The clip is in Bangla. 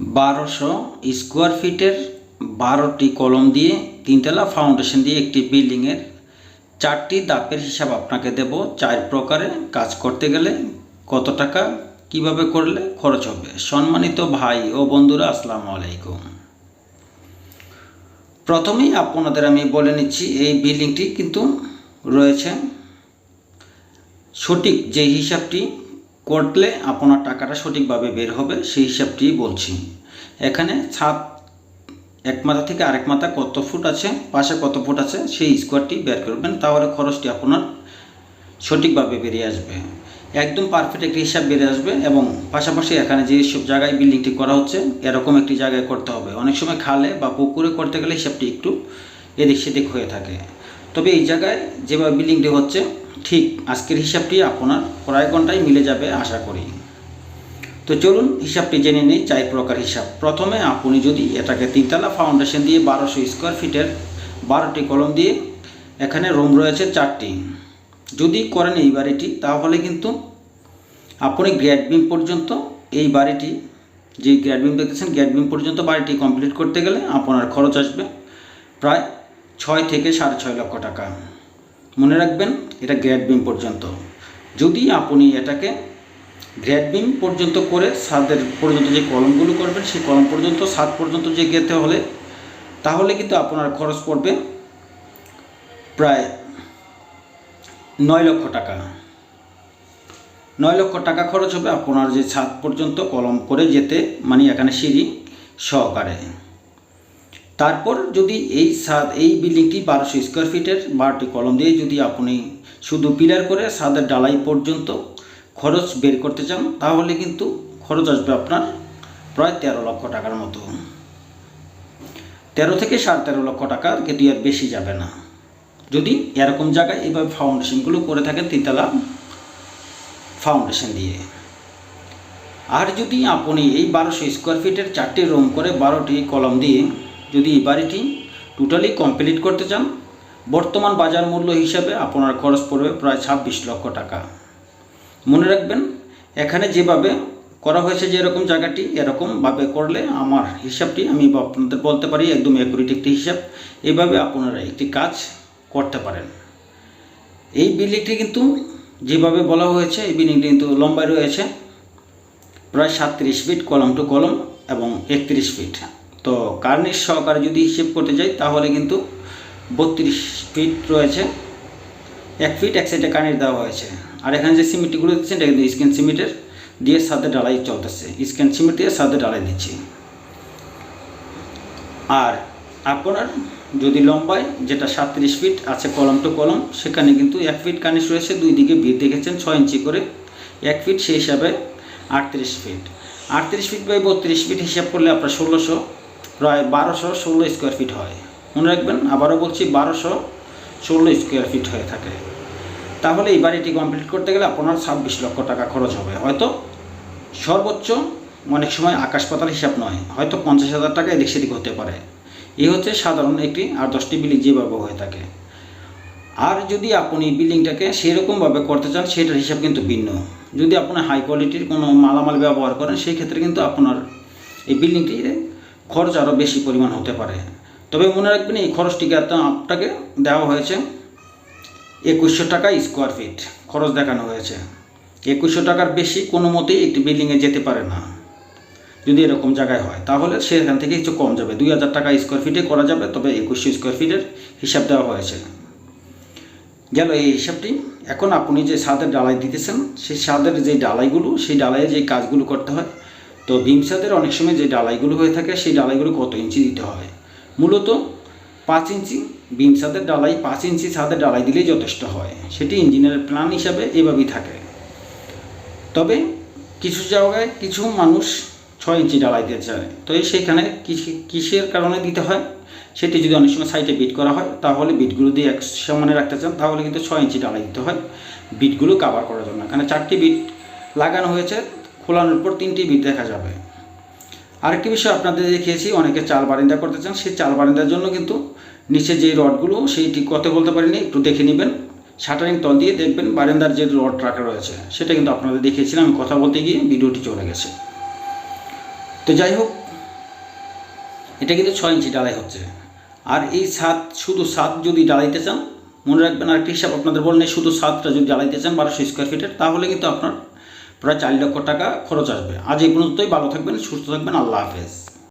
বারোশো স্কোয়ার ফিটের বারোটি কলম দিয়ে তিনতলা ফাউন্ডেশন দিয়ে একটি বিল্ডিংয়ের চারটি দাপের হিসাব আপনাকে দেব। চার প্রকারে কাজ করতে গেলে কত টাকা কীভাবে করলে খরচ হবে? সম্মানিত ভাই ও বন্ধুরা, আসসালামু আলাইকুম। প্রথমেই আপনাদের আমি বলে নিচ্ছি, এই বিল্ডিংটি কিন্তু রয়েছে সঠিক যে হিসাবটি করলে আপনার টাকাটা সঠিকভাবে বের হবে, সেই হিসাবটি বলছি। এখানে ছাদ এক মাথা থেকে আরেক মাথা কত ফুট আছে, পাশে কত ফুট আছে, সেই স্কোয়ারটি বের করবেন, তাহলে খরচটি আপনার সঠিকভাবে বেরিয়ে আসবে। একদম পারফেক্ট একটি হিসাব বেরিয়ে আসবে এবং পাশাপাশি এখানে যে সব জায়গায় বিল্ডিংটি করা হচ্ছে, এরকম একটি জায়গায় করতে হবে। অনেক সময় খালে বা পুকুরে করতে গেলে হিসাবটি একটু এদিক সেদিক হয়ে থাকে। তবে এই জায়গায় যেভাবে বিল্ডিংটি হচ্ছে, ঠিক আজকের হিসাবটি আপনার কয়েক ঘন্টায় মিলে যাবে আশা করি। তো চলুন হিসাবটি জেনে নিই চার প্রকার হিসাব। প্রথমে আপনি যদি এটাকে তিনতলা ফাউন্ডেশন দিয়ে বারোশো স্কোয়ার ফিটের বারোটি কলম দিয়ে এখানে রুম রয়েছে চারটি। যদি করেন এই বাড়িটি, তাহলে কিন্তু আপনি গ্রেড বিম পর্যন্ত এই বাড়িটি, যে গ্রেড বিম দেখতেছেন গ্রেড বিম পর্যন্ত বাড়িটি কমপ্লিট করতে গেলে আপনার খরচ আসবে। প্রায় ছয় থেকে সাড়ে ছয় লক্ষ টাকা। মনে রাখবেন, এটা গ্রেড বিম পর্যন্ত। যদি আপনি এটাকে গ্রেড বিম পর্যন্ত করে ছাদের পর্যন্ত যে কলমগুলো করবেন, সেই কলম পর্যন্ত ছাদ পর্যন্ত যে গেতে হলে, তাহলে কিন্তু আপনার খরচ পড়বে প্রায় নয় লক্ষ টাকা। নয় লক্ষ টাকা খরচ হবে আপনার যে ছাদ পর্যন্ত কলম করে যেতে মানে এখানে সিঁড়ি সহকারে। তারপর যদি এই সাদ, এই বিল্ডিংটি বারোশো স্কোয়ার ফিটের বারোটি কলম দিয়ে যদি আপনি শুধু পিলার করে সাদের ডালাই পর্যন্ত খরচ বের করতে চান, তাহলে কিন্তু খরচ আসবে আপনার প্রায় তেরো লক্ষ টাকার মতো। তেরো থেকে সাড়ে তেরো লক্ষ টাকা কিন্তু এর বেশি যাবে না। যদি এরকম জায়গায় এইভাবে ফাউন্ডেশনগুলো করে থাকেন তিনতলা ফাউন্ডেশন দিয়ে। আর যদি আপনি এই বারোশো স্কোয়ার ফিটের চারটি রুম করে বারোটি কলম দিয়ে যদি এই বাড়িটি টোটালি কমপ্লিট করতে চান, বর্তমান বাজার মূল্য হিসাবে আপনার খরচ পড়বে প্রায় ছাব্বিশ লক্ষ টাকা। মনে রাখবেন, এখানে যেভাবে করা হয়েছে যে এরকম জায়গাটি এরকমভাবে করলে আমার হিসাবটি আমি আপনাদের বলতে পারি একদম অ্যাকুরেট একটি হিসাব। এইভাবে আপনারা একটি কাজ করতে পারেন। এই বিল্ডিংটি কিন্তু যেভাবে বলা হয়েছে, এই বিল্ডিংটি কিন্তু লম্বায় রয়েছে, প্রায় সাতত্রিশ ফিট, কলম টু কলম এবং একত্রিশ ফিট। তো কার্নিশ সহকারে যদি হিসেব করতে যাই, তাহলে কিন্তু বত্রিশ ফিট রয়েছে। এক ফিট এক সাইডে কার্নিশ দেওয়া হয়েছে। আর এখানে যে সিমেন্টগুলো দিচ্ছেন এটা কিন্তু স্ক্যান সিমেন্টের দিয়ে সাথে ডালাই চলতেছে। স্ক্যান সিমেন্ট দিয়ে সাথে ডালাই দিচ্ছি। আর আপনার যদি লম্বায়, যেটা সাতত্রিশ ফিট আছে কলম টু কলম, সেখানে কিন্তু এক ফিট কানিস রয়েছে। দুই দিকে ভিড় দেখেছেন, ছয় ইঞ্চি করে। এক ফিট সেই হিসাবে আটত্রিশ ফিট আটত্রিশ ফিট বাই বত্রিশ ফিট হিসাব করলে আপনার ষোলোশো। প্রায় বারোশো ষোলো স্কোয়ার ফিট হয়। মনে রাখবেন, আবারও বলছি বারোশো ষোলো স্কোয়ার ফিট হয়ে থাকে। তাহলে এই বাড়িটি কমপ্লিট করতে গেলে আপনার ছাব্বিশ লক্ষ টাকা খরচ হবে। হয়তো সর্বোচ্চ অনেক সময় আকাশ পাতাল হিসাব নয়, হয়তো পঞ্চাশ হাজার টাকা এদিক সেদিক হতে পারে। এই হচ্ছে সাধারণ একটি আর দশটি বিল্ডিং যেভাবে হয়ে থাকে। আর যদি আপনি বিল্ডিংটাকে সেরকমভাবে করতে চান, সেটার হিসাব কিন্তু ভিন্ন। যদি আপনি হাই কোয়ালিটির কোনো মালামাল ব্যবহার করেন, সেই ক্ষেত্রে কিন্তু আপনার এই বিল্ডিংটিতে খরচ আরও বেশি পরিমাণ হতে পারে। তবে মনে রাখবেন এই খরচটিকে এত আপনাকে দেওয়া হয়েছে একুশশো টাকা স্কোয়ার ফিট খরচ দেখানো হয়েছে। একুশশো টাকার বেশি কোনো মতেই একটি বিল্ডিংয়ে যেতে পারে না। যদি এরকম জায়গায় হয়, তাহলে সেখান থেকে কিছু কম যাবে। দুই হাজার টাকা স্কোয়ার ফিটে করা যাবে, তবে একুশশো স্কোয়ার ফিটের হিসাব দেওয়া হয়েছে। গেল এই হিসাবটি। এখন আপনি যে ছাদের ডালাই দিতেছেন, সেই ছাদের যে ডালাইগুলো, সেই ডালাইয়ে যে কাজগুলো করতে হয় তো ছাদের অনেক সময় যে ডালাইগুলো হয়ে থাকে, সেই ডালাইগুলো কত ইঞ্চি দিতে হয়? মূলত পাঁচ ইঞ্চি বিম ছাদের ডালাই পাঁচ ইঞ্চি ছাদের ডালাই দিলেই যথেষ্ট হয়। সেটি ইঞ্জিনিয়ারের প্ল্যান হিসাবে এভাবেই থাকে। তবে কিছু জায়গায় কিছু মানুষ ছয় ইঞ্চি ডালাই দিতে চায়। তো কিসে- কিসের কারণে দিতে হয়? সেটি যদি অনেক সময় সাইডে বিট করা হয়, তাহলে বিটগুলো দিয়ে এক সমানে রাখতে চান, তাহলে কিন্তু ছয় ইঞ্চি ডালাই দিতে হয়। বিটগুলো কাভার করার জন্য। এখানে চারটি বিট লাগানো হয়েছে খোলানোর পর তিনটি বিট দেখা যাবে। আরেকটি বিষয় আপনাদের দেখিয়েছি, অনেকে চাল বারিন্দা করতে চান, সেই চাল বারিন্দার জন্য কিন্তু নিচে যে রডগুলো, সেইটি কত বলতে পারিনি, একটু দেখে নেবেন। শাটারিং তল দিয়ে দেখবেন বারান্দার যে রড রাখা রয়েছে, সেটা কিন্তু আপনাদের দেখিয়েছিলাম, আমি কথা বলতে গিয়ে ভিডিওটি চলে গেছে। তো যাই হোক, এটা কিন্তু ছয় ইঞ্চি ডালাই হচ্ছে। আর এই সাত শুধু সাত যদি ডালাইতে চান, মনে রাখবেন আরেকটি হিসাব আপনাদের বলেন শুধু সাতটা যদি ডালাইতে চান বারোশো স্কোয়ার ফিটের, তাহলে কিন্তু আপনার প্রায় চার লক্ষ টাকা খরচ আসবে। আজ এই পর্যন্তই, ভালো থাকবেন, সুস্থ থাকবেন, আল্লাহ হাফেজ।